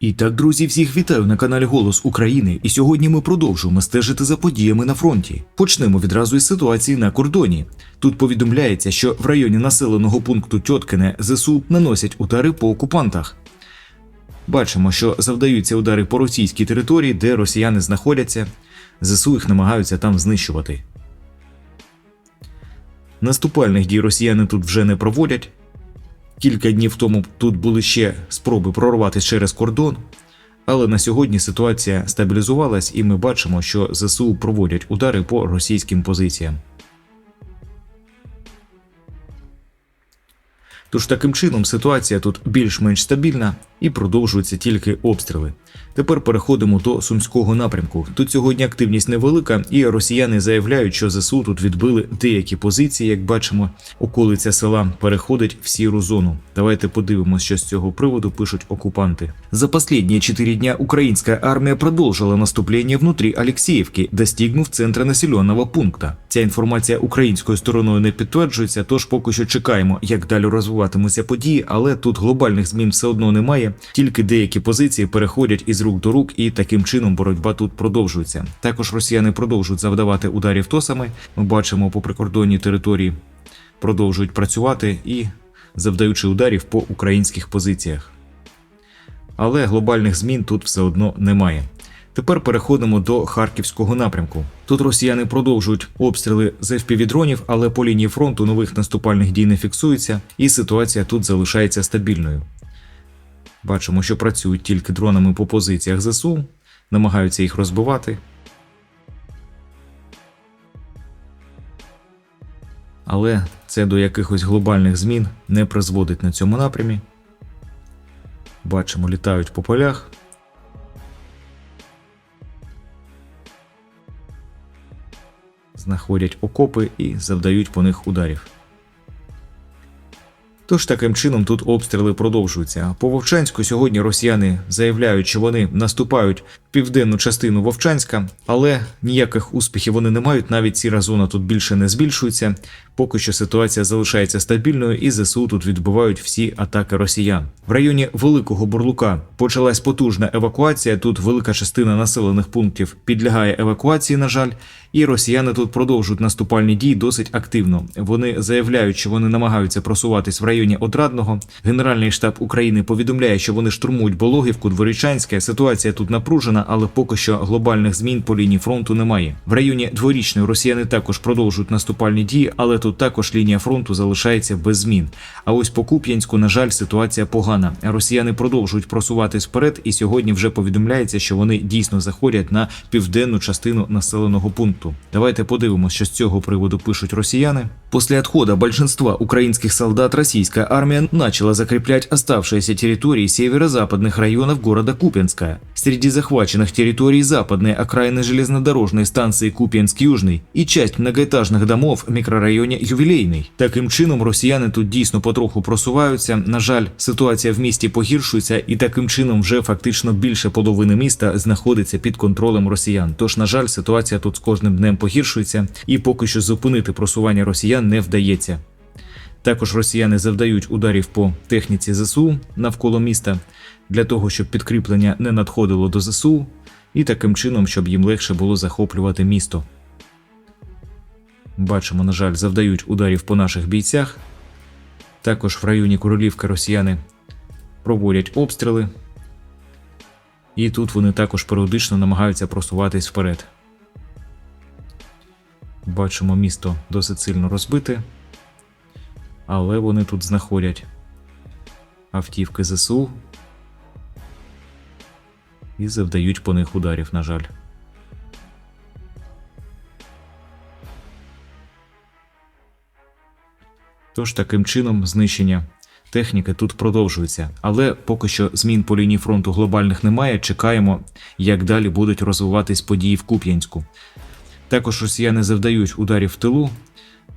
І так, друзі, всіх вітаю на каналі Голос України. І сьогодні ми продовжуємо стежити за подіями на фронті. Почнемо відразу із ситуації на кордоні. Тут повідомляється, що в районі населеного пункту Тьоткине ЗСУ наносять удари по окупантах. Бачимо, що завдаються удари по російській території, де росіяни знаходяться. ЗСУ їх намагаються там знищувати. Наступальних дій росіяни тут вже не проводять. Кілька днів тому тут були ще спроби прорватися через кордон, але на сьогодні ситуація стабілізувалась, і ми бачимо, що ЗСУ проводять удари по російським позиціям. Тож таким чином ситуація тут більш-менш стабільна і продовжуються тільки обстріли. Тепер переходимо до сумського напрямку. Тут сьогодні активність невелика, і росіяни заявляють, що ЗСУ тут відбили деякі позиції. Як бачимо, околиця села переходить в сіру зону. Давайте подивимося, що з цього приводу пишуть окупанти. За последние четыре дня украинская армия продолжила наступление внутри Алексеевки, достигнув центра населеного пункта. Ця інформація українською стороною не підтверджується, тож поки що чекаємо, як далі розвиватимуться події, але тут глобальних змін все одно немає. Тільки деякі позиції переходять із рук до рук, і таким чином боротьба тут продовжується. Також росіяни продовжують завдавати ударів тосами. Ми бачимо по прикордонній території продовжують працювати і завдаючи ударів по українських позиціях. Але глобальних змін тут все одно немає. Тепер переходимо до харківського напрямку. Тут росіяни продовжують обстріли з FPV-дронів, але по лінії фронту нових наступальних дій не фіксується, і ситуація тут залишається стабільною. Бачимо, що працюють тільки дронами по позиціях ЗСУ, намагаються їх розбивати. Але це до якихось глобальних змін не призводить на цьому напрямі. Бачимо, літають по полях. Знаходять окопи і завдають по них ударів. Тож таким чином тут обстріли продовжуються. По Вовчанську сьогодні росіяни заявляють, що вони наступають південну частину Вовчанська, але ніяких успіхів вони не мають. Навіть сіра зона тут більше не збільшується. Поки що ситуація залишається стабільною, і ЗСУ тут відбивають всі атаки росіян. В районі Великого Бурлука почалась потужна евакуація. Тут велика частина населених пунктів підлягає евакуації, на жаль, і росіяни тут продовжують наступальні дії досить активно. Вони заявляють, що вони намагаються просуватись в районі Одрадного. Генеральний штаб України повідомляє, що вони штурмують Бологівку, Дворічанське. Ситуація тут напружена, але поки що глобальних змін по лінії фронту немає. В районі дворічної росіяни також продовжують наступальні дії, але тут також лінія фронту залишається без змін. А ось по Куп'янську, на жаль, ситуація погана. Росіяни продовжують просуватись вперед, і сьогодні вже повідомляється, що вони дійсно заходять на південну частину населеного пункту. Давайте подивимося, що з цього приводу пишуть росіяни. После отхода большинства украинских солдат российская армия начала закреплять оставшиеся территории северо-западных районов города Купенска. Среди захваченных территорий западные окраины железнодорожной станции Купенск-Южный и часть многоэтажных домов в мікрорайоні Ювілейний. Таким чином, росіяни тут дійсно потроху просуваються. На жаль, ситуація в місті погіршується, і таким чином вже фактично більше половини міста знаходиться під контролем росіян. Тож, на жаль, ситуація тут з кожним днем погіршується, і поки що зупинити просування росіян не вдається. Також росіяни завдають ударів по техніці ЗСУ навколо міста для того, щоб підкріплення не надходило до ЗСУ, і таким чином, щоб їм легше було захоплювати місто. Бачимо, на жаль, завдають ударів по наших бійцях. Також в районі Королівки росіяни проводять обстріли. І тут вони також періодично намагаються просуватись вперед. Бачимо, місто досить сильно розбите, але вони тут знаходять автівки ЗСУ і завдають по них ударів, на жаль. Тож таким чином знищення техніки тут продовжується, але поки що змін по лінії фронту глобальних немає. Чекаємо, як далі будуть розвиватись події в Куп'янську. Також росіяни завдають ударів в тилу.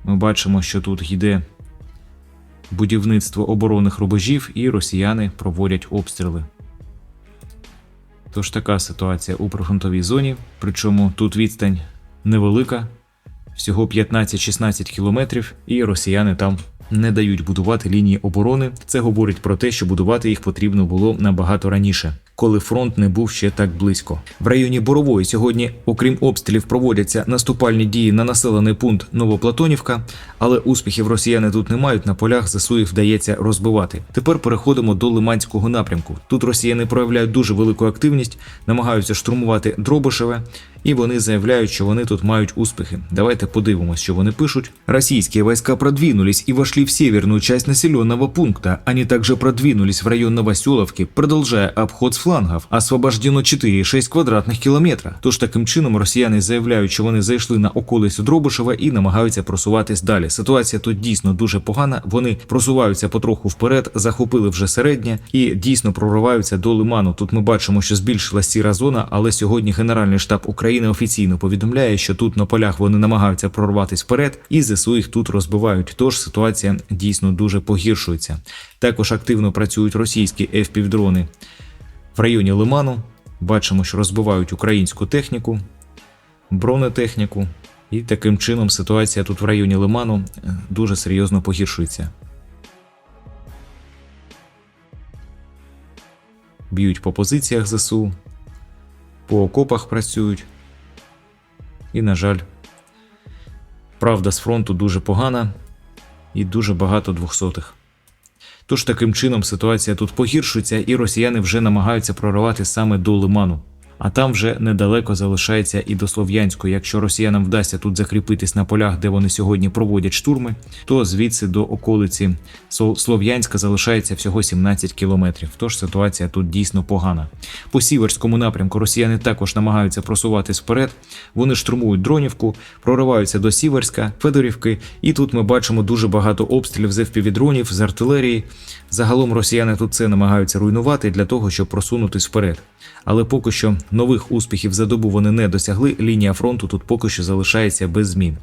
Ми бачимо, що тут йде будівництво оборонних рубежів, і росіяни проводять обстріли. Тож така ситуація у прифронтовій зоні, причому тут відстань невелика, всього 15-16 кілометрів, і росіяни там не дають будувати лінії оборони. Це говорить про те, що будувати їх потрібно було набагато раніше. Коли фронт не був ще так близько. В районі Борової сьогодні, окрім обстрілів, проводяться наступальні дії на населений пункт Новоплатонівка, але успіхів росіяни тут не мають. На полях ЗСУ вдається розбивати. Тепер переходимо до Лиманського напрямку. Тут росіяни проявляють дуже велику активність, намагаються штурмувати Дробишеве, і вони заявляють, що вони тут мають успіхи. Давайте подивимось, що вони пишуть. Российские войска продвинулись и вошли в северную часть населенного пункта. Они также продвинулись в район Новоселовки, продолжая обход з флангів. Освобождено 4,6 квадратних кілометра. Тож таким чином росіяни заявляють, що вони зайшли на околицю Дробишева і намагаються просуватись далі. Ситуація тут дійсно дуже погана. Вони просуваються потроху вперед, захопили вже середнє і дійсно прориваються до лиману. Тут ми бачимо, що збільшилась сіра зона, але сьогодні Генеральний штаб України офіційно повідомляє, що тут на полях вони намагаються прорватися вперед, і ЗСУ їх тут розбивають. Тож ситуація дійсно дуже погіршується. Також активно працюють російські FPV-дрони в районі Лиману. Бачимо, що розбивають українську техніку, бронетехніку, і таким чином ситуація тут в районі Лиману е, дуже серйозно погіршується. Б'ють по позиціях ЗСУ, по окопах працюють. І, на жаль, правда з фронту дуже погана і дуже багато двохсотих. Тож таким чином ситуація тут погіршується, і росіяни вже намагаються проривати саме до Лиману. А там вже недалеко залишається і до Слов'янську. Якщо росіянам вдасться тут закріпитись на полях, де вони сьогодні проводять штурми, то звідси до околиці Слов'янська залишається всього 17 кілометрів. Тож ситуація тут дійсно погана. По сіверському напрямку росіяни також намагаються просуватись вперед. Вони штурмують дронівку, прориваються до Сіверська, Федорівки, і тут ми бачимо дуже багато обстрілів з FPV-дронів, з артилерії. Загалом росіяни тут це намагаються руйнувати для того, щоб просунутись вперед. Але поки що нових успіхів за добу вони не досягли. Лінія фронту тут поки що залишається без змін.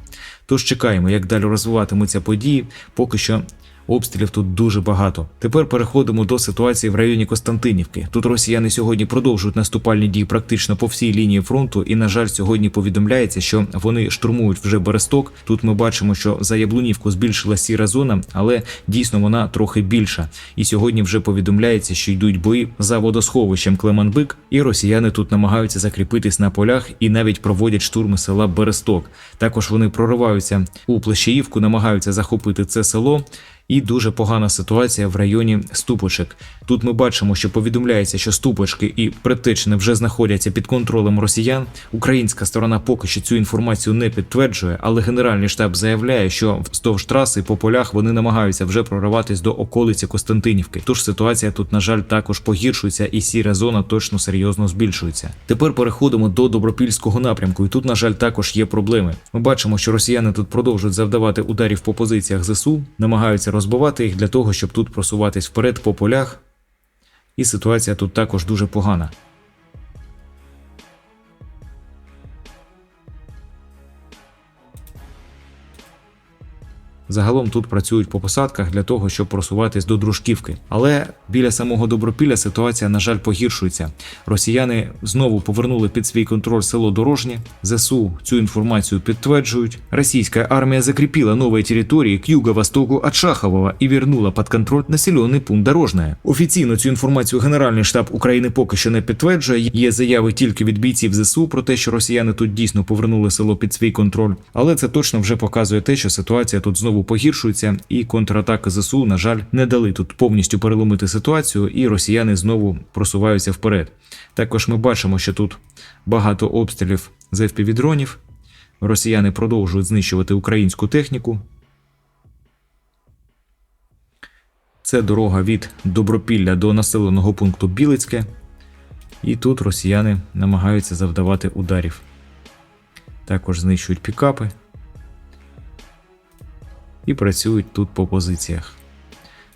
Тож чекаємо, як далі розвиватимуться події. Поки що обстрілів тут дуже багато. Тепер переходимо до ситуації в районі Костянтинівки. Тут росіяни сьогодні продовжують наступальні дії практично по всій лінії фронту. І, на жаль, сьогодні повідомляється, що вони штурмують вже Бересток. Тут ми бачимо, що за Яблунівку збільшила сіра зона, але дійсно вона трохи більша. І сьогодні вже повідомляється, що йдуть бої за водосховищем Клеманбик, і росіяни тут намагаються закріпитись на полях і навіть проводять штурми села Бересток. Також вони прориваються у Плещеївку, намагаються захопити це село. І дуже погана ситуація в районі Ступочек. Тут ми бачимо, що повідомляється, що Ступочки і Притичне вже знаходяться під контролем росіян. Українська сторона поки що цю інформацію не підтверджує, але Генеральний штаб заявляє, що вздовж траси по полях вони намагаються вже прориватись до околиці Костянтинівки. Тож ситуація тут, на жаль, також погіршується, і сіра зона точно серйозно збільшується. Тепер переходимо до добропільського напрямку, і тут, на жаль, також є проблеми. Ми бачимо, що росіяни тут продовжують завдавати ударів по позиціях ЗСУ, намагаються розбивати їх для того, щоб тут просуватись вперед по полях. І ситуація тут також дуже погана. Загалом тут працюють по посадках для того, щоб просуватись до дружківки. Але біля самого Добропілля ситуація, на жаль, погіршується. Росіяни знову повернули під свій контроль село Дорожнє. ЗСУ цю інформацію підтверджують. Російська армія закріпила нові території к юго-востоку від Шахового і вернула під контроль населений пункт Дорожне. Офіційно цю інформацію Генеральний штаб України поки що не підтверджує. Є заяви тільки від бійців ЗСУ про те, що росіяни тут дійсно повернули село під свій контроль. Але це точно вже показує те, що ситуація тут знову погіршується, і контратаки ЗСУ, на жаль, не дали тут повністю переломити ситуацію, і росіяни знову просуваються вперед. Також ми бачимо, що тут багато обстрілів з FPV-дронів. Росіяни продовжують знищувати українську техніку. Це дорога від Добропілля до населеного пункту Білицьке. І тут росіяни намагаються завдавати ударів. Також знищують пікапи і працюють тут по позиціях.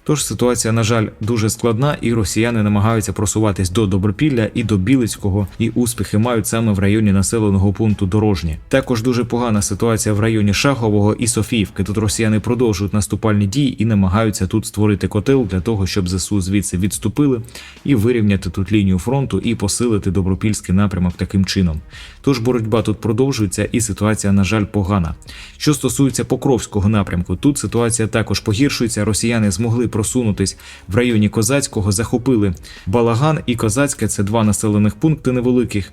Тож ситуація, на жаль, дуже складна, і росіяни намагаються просуватись до Добропілля і до Білицького, і успіхи мають саме в районі населеного пункту Дорожнє. Також дуже погана ситуація в районі Шахового і Софіївки. Тут росіяни продовжують наступальні дії і намагаються тут створити котел для того, щоб ЗСУ звідси відступили і вирівняти тут лінію фронту і посилити добропільський напрямок таким чином. Тож боротьба тут продовжується, і ситуація, на жаль, погана. Що стосується Покровського напрямку, тут ситуація також погіршується. Росіяни змогли просунутись в районі Козацького, захопили Балаган і Козацьке це два населених пункти невеликих.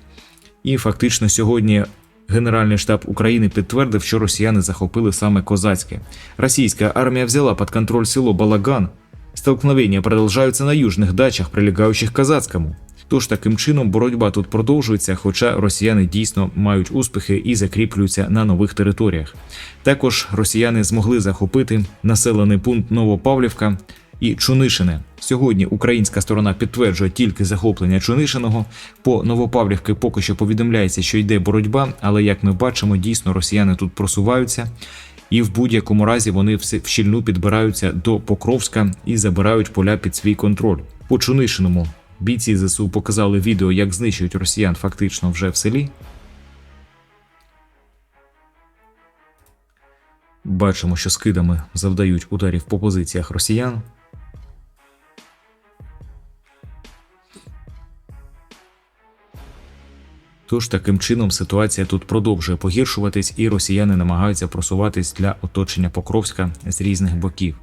І фактично сьогодні Генеральний штаб України підтвердив, що росіяни захопили саме Козацьке. Российская армия взяла под контроль село Балаган. Столкновения продолжаются на южних дачах, прилягаючих Казацькому. Тож таким чином боротьба тут продовжується, хоча росіяни дійсно мають успіхи і закріплюються на нових територіях. Також росіяни змогли захопити населений пункт Новопавлівка і Чунишине. Сьогодні українська сторона підтверджує тільки захоплення Чунишиного. По Новопавлівки поки що повідомляється, що йде боротьба, але як ми бачимо, дійсно росіяни тут просуваються. І в будь-якому разі вони все вщільну підбираються до Покровська і забирають поля під свій контроль. По Чунишиному бійці ЗСУ показали відео, як знищують росіян фактично вже в селі. Бачимо, що скидами завдають ударів по позиціях росіян. Тож таким чином ситуація тут продовжує погіршуватись, і росіяни намагаються просуватись для оточення Покровська з різних боків.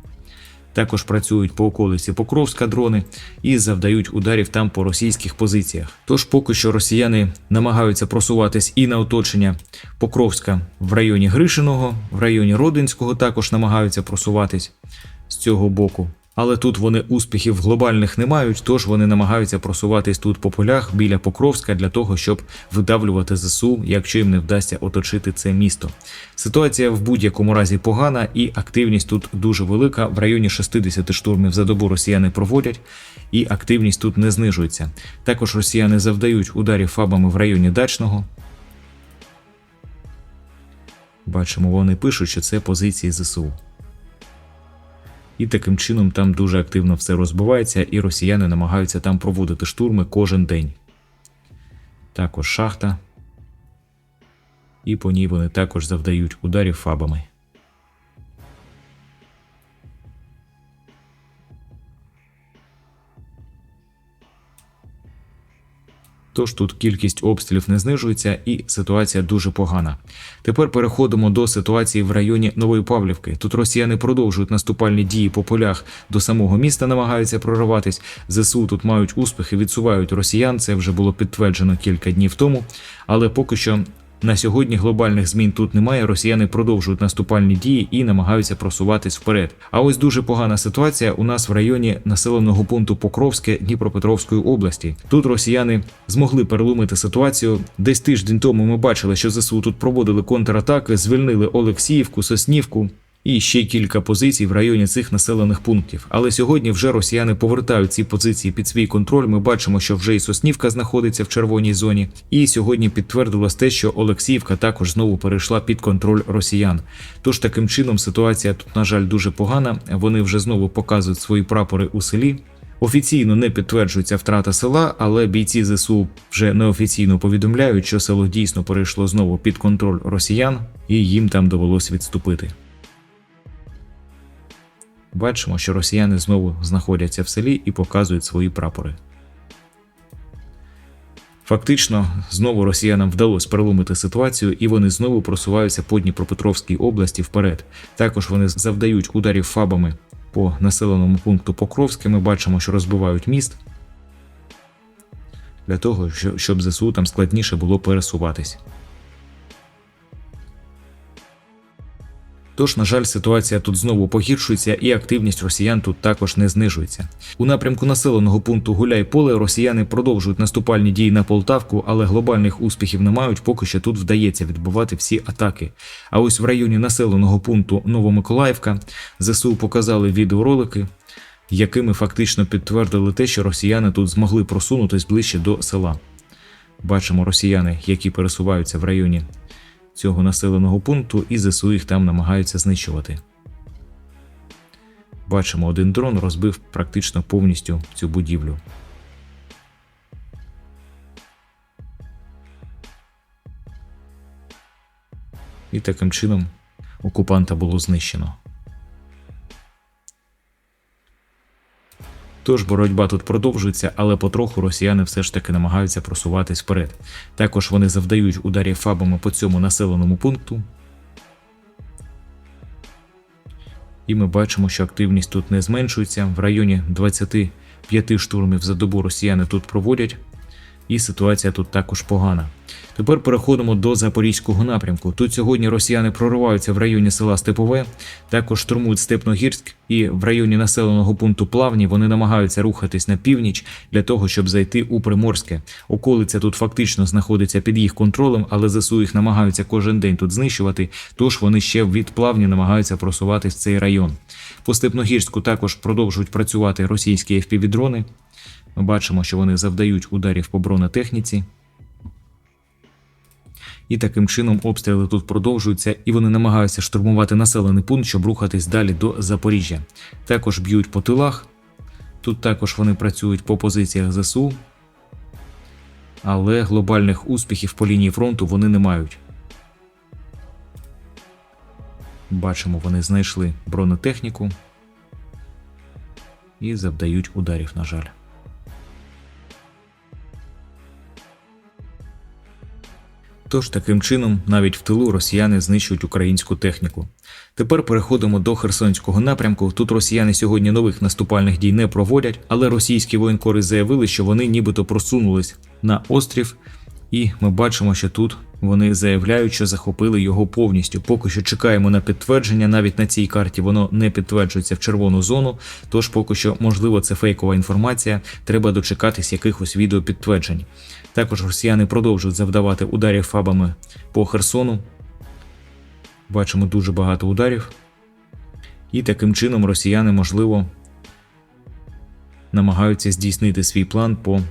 Також працюють по околиці Покровська дрони і завдають ударів там по російських позиціях. Тож поки що росіяни намагаються просуватись і на оточення Покровська в районі Гришиного, в районі Родинського також намагаються просуватись з цього боку. Але тут вони успіхів глобальних не мають, тож вони намагаються просуватись тут по полях біля Покровська для того, щоб видавлювати ЗСУ, якщо їм не вдасться оточити це місто. Ситуація в будь-якому разі погана, і активність тут дуже велика. В районі 60 штурмів за добу росіяни проводять, і активність тут не знижується. Також росіяни завдають ударів фабами в районі дачного. Бачимо, вони пишуть, що це позиції ЗСУ. І таким чином там дуже активно все розбивається, і росіяни намагаються там проводити штурми кожен день. Також шахта. І по ній вони також завдають ударів фабами. Тож тут кількість обстрілів не знижується і ситуація дуже погана. Тепер переходимо до ситуації в районі Нової Павлівки. Тут росіяни продовжують наступальні дії по полях до самого міста, намагаються прориватись. ЗСУ тут мають успіхи, відсувають росіян. Це вже було підтверджено кілька днів тому. Але поки що на сьогодні глобальних змін тут немає. Росіяни продовжують наступальні дії і намагаються просуватись вперед. А ось дуже погана ситуація у нас в районі населеного пункту Покровське Дніпропетровської області. Тут росіяни змогли переломити ситуацію. Десь тиждень тому ми бачили, що ЗСУ тут проводили контратаки, звільнили Олексіївку, Соснівку. І ще кілька позицій в районі цих населених пунктів. Але сьогодні вже росіяни повертають ці позиції під свій контроль. Ми бачимо, що вже і Соснівка знаходиться в червоній зоні. І сьогодні підтвердилось те, що Олексіївка також знову перейшла під контроль росіян. Тож таким чином ситуація тут, на жаль, дуже погана. Вони вже знову показують свої прапори у селі. Офіційно не підтверджується втрата села, але бійці ЗСУ вже неофіційно повідомляють, що село дійсно перейшло знову під контроль росіян, і їм там довелось відступити. Бачимо, що росіяни знову знаходяться в селі і показують свої прапори. Фактично, знову росіянам вдалося переломити ситуацію, і вони знову просуваються по Дніпропетровській області вперед. Також вони завдають ударів фабами по населеному пункту Покровське. Ми бачимо, що розбивають міст для того, щоб ЗСУ там складніше було пересуватись. Тож, на жаль, ситуація тут знову погіршується, і активність росіян тут також не знижується. У напрямку населеного пункту Гуляй-Поле росіяни продовжують наступальні дії на Полтавку, але глобальних успіхів не мають, поки що тут вдається відбувати всі атаки. А ось в районі населеного пункту Новомиколаївка ЗСУ показали відеоролики. Якими фактично підтвердили те, що росіяни тут змогли просунутись ближче до села. Бачимо росіяни, які пересуваються в районі цього населеного пункту, і ЗСУ їх там намагаються знищувати. Бачимо, один дрон розбив практично повністю цю будівлю. І таким чином окупанта було знищено. Тож боротьба тут продовжується, але потроху росіяни все ж таки намагаються просуватись вперед. Також вони завдають ударів фабами по цьому населеному пункту. І ми бачимо, що активність тут не зменшується. В районі 25 штурмів за добу росіяни тут проводять, і ситуація тут також погана. Тепер переходимо до запорізького напрямку. Тут сьогодні росіяни прориваються в районі села Степове, також штурмують Степногірськ і в районі населеного пункту Плавні вони намагаються рухатись на північ для того, щоб зайти у Приморське. Околиця тут фактично знаходиться під їх контролем, але ЗСУ їх намагаються кожен день тут знищувати. Тож вони ще від плавні намагаються просуватись в цей район. По Степногірську також продовжують працювати російські FPV-дрони. Ми бачимо, що вони завдають ударів по бронетехніці. І таким чином обстріли тут продовжуються, і вони намагаються штурмувати населений пункт, щоб рухатись далі до Запоріжжя. Також б'ють по тилах. Тут також вони працюють по позиціях ЗСУ, але глобальних успіхів по лінії фронту вони не мають. Бачимо, вони знайшли бронетехніку і завдають ударів, на жаль. Тож таким чином, навіть в тилу росіяни знищують українську техніку. Тепер переходимо до Херсонського напрямку. Тут росіяни сьогодні нових наступальних дій не проводять, але російські воєнкори заявили, що вони нібито просунулись на острів, і ми бачимо, що тут вони заявляють, що захопили його повністю. Поки що чекаємо на підтвердження. Навіть на цій карті воно не підтверджується в червону зону. Тож поки що, можливо, це фейкова інформація. Треба дочекатись якихось відеопідтверджень. Також росіяни продовжують завдавати ударів фабами по Херсону. Бачимо дуже багато ударів. І таким чином росіяни, можливо, намагаються здійснити свій план по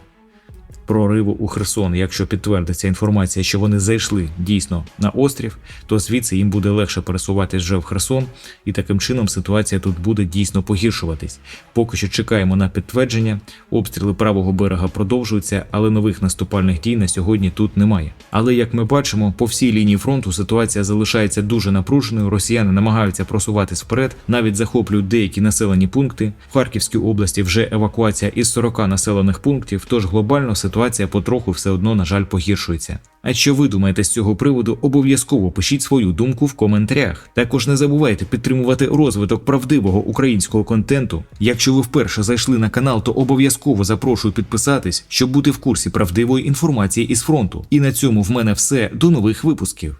прориву у Херсон. Якщо підтвердиться інформація, що вони зайшли дійсно на острів, то звідси їм буде легше пересуватись вже в Херсон, і таким чином ситуація тут буде дійсно погіршуватись. Поки що чекаємо на підтвердження. Обстріли правого берега продовжуються, але нових наступальних дій на сьогодні тут немає. Але як ми бачимо, по всій лінії фронту ситуація залишається дуже напруженою. Росіяни намагаються просуватись вперед, навіть захоплюють деякі населені пункти. В Харківській області вже евакуація із 40 населених пунктів. Тож глобально ситуація потроху все одно, на жаль, погіршується. А що ви думаєте з цього приводу? Обов'язково пишіть свою думку в коментарях. Також не забувайте підтримувати розвиток правдивого українського контенту. Якщо ви вперше зайшли на канал, то обов'язково запрошую підписатись, щоб бути в курсі правдивої інформації із фронту. І на цьому в мене все. До нових випусків.